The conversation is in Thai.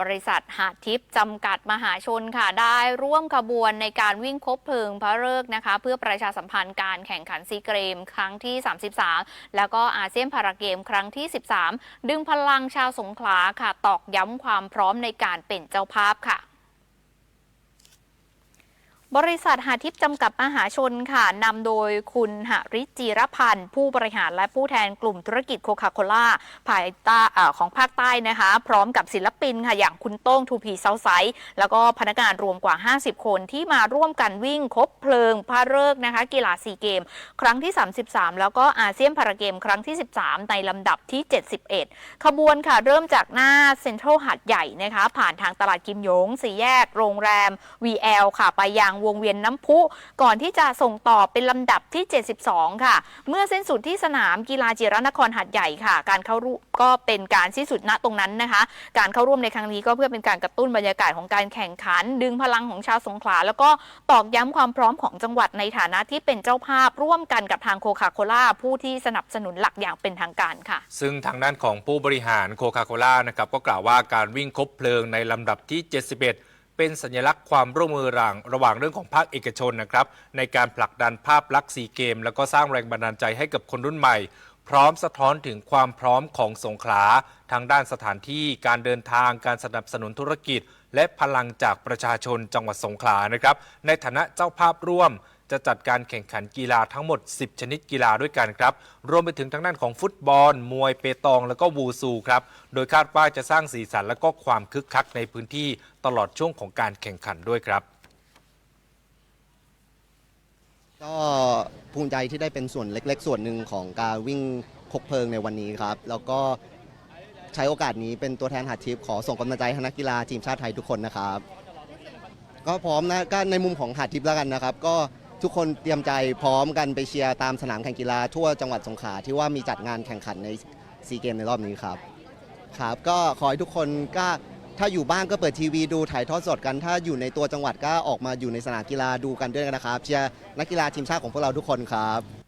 บริษัทหาดทิพย์จำกัดมหาชนค่ะ ได้ร่วมขบวนในการวิ่งคบเพลิงพระเลิกนะคะ เพื่อประชาสัมพันธ์การแข่งขันซีเกม ครั้งที่ 33 แล้วก็อาเซียนพาราเกม ครั้งที่ 13 ดึงพลังชาวสงขลาค่ะ ตอกย้ำความพร้อมในการเป็นเจ้าภาพค่ะ บริษัทหาทิพย์จำกัดมหาชนค่ะนำโดยคุณหริจีรพันธ์ ผู้บริหารและผู้แทนกลุ่มธุรกิจโคคาโคล่าภายใต้ของภาคใต้นะคะ พร้อมกับศิลปินค่ะ อย่างคุณโต้งทูพีเซาไซแล้วก็พนักงานรวมกว่า 50 คนที่มาร่วมกันวิ่งคบเพลิงพระฤกษ์นะคะ กีฬาซีเกม ครั้งที่ 33 แล้วก็อาเซียนพาราเกม ครั้งที่ 13 ในลำดับที่ 71 ขบวนค่ะเริ่มจากหน้าเซ็นทรัลหาดใหญ่นะคะ ผ่านทางตลาดกิมหยงสี่แยก โรงแรม VL ค่ะไปยังวงเวียนน้ำพุ ก่อนที่จะส่งต่อเป็นลำดับที่ 72 ค่ะ เมื่อสิ้นสุดที่สนามกีฬาจิรนครหาดใหญ่ค่ะ การเข้าร่วมก็เป็นการสิ้นสุดณตรงนั้นนะคะ การเข้าร่วมในครั้งนี้ก็เพื่อเป็นการกระตุ้นบรรยากาศของการแข่งขัน ดึงพลังของชาวสงขลาแล้วก็ตอกย้ำความพร้อมของจังหวัดในฐานะที่เป็นเจ้าภาพร่วมกันกับทางโคคาโคล่าผู้ที่สนับสนุนหลักอย่างเป็นทางการค่ะ ซึ่งทางด้านของผู้บริหารโคคาโคล่านะครับก็กล่าวว่าการวิ่งคบเพลิงในลำดับที่ 71 เป็นสัญลักษณ์ความร่วมมือระหว่างระหว่างเรื่องของภาคเอกชนนะครับในการผลักดันภาพลักษณ์ซีเกม แล้วก็สร้างแรงบันดาลใจให้กับคนรุ่นใหม่ พร้อมสะท้อนถึงความพร้อมของสงขลาทางด้านสถานที่การเดินทางการสนับสนุนธุรกิจ และพลังจากประชาชนจังหวัดสงขลานะครับในฐานะเจ้าภาพร่วม จะจัดการแข่งขันกีฬาทั้งหมด 10 ชนิดกีฬาด้วยกันครับ รวมไปถึงทางด้านของฟุตบอล มวยเปตอง แล้วก็วูซูครับ โดยคาดว่าจะสร้างสีสันและก็ความคึกคักในพื้นที่ตลอดช่วงของการแข่งขันด้วยครับ ก็ภูมิใจที่ได้เป็นส่วนเล็ก ๆ ส่วนหนึ่งของการวิ่งคกเพลิงในวันนี้ครับ แล้วก็ใช้โอกาสนี้เป็นตัวแทนหาดทิพย์ขอส่งกำลังใจให้นักกีฬาทีมชาติไทยทุกคนนะครับ ก็พร้อมนะก็ในมุมของหาดทิพย์แล้วกันนะครับ ก็ ทุกคนเตรียมใจพร้อมกันไปเชียร์ตามสนามแข่งกีฬาทั่วจังหวัดสงขลาที่ว่ามีจัดงานแข่งขันในซีเกมในรอบนี้ครับครับก็ขอให้ทุกคนก็ถ้าอยู่บ้านก็เปิดทีวีดูถ่ายทอดสดกัน ถ้าอยู่ในตัวจังหวัดก็ออกมาอยู่ในสนามกีฬาดูกันด้วยนะครับเชียร์นักกีฬาทีมชาติของพวกเราทุกคนครับ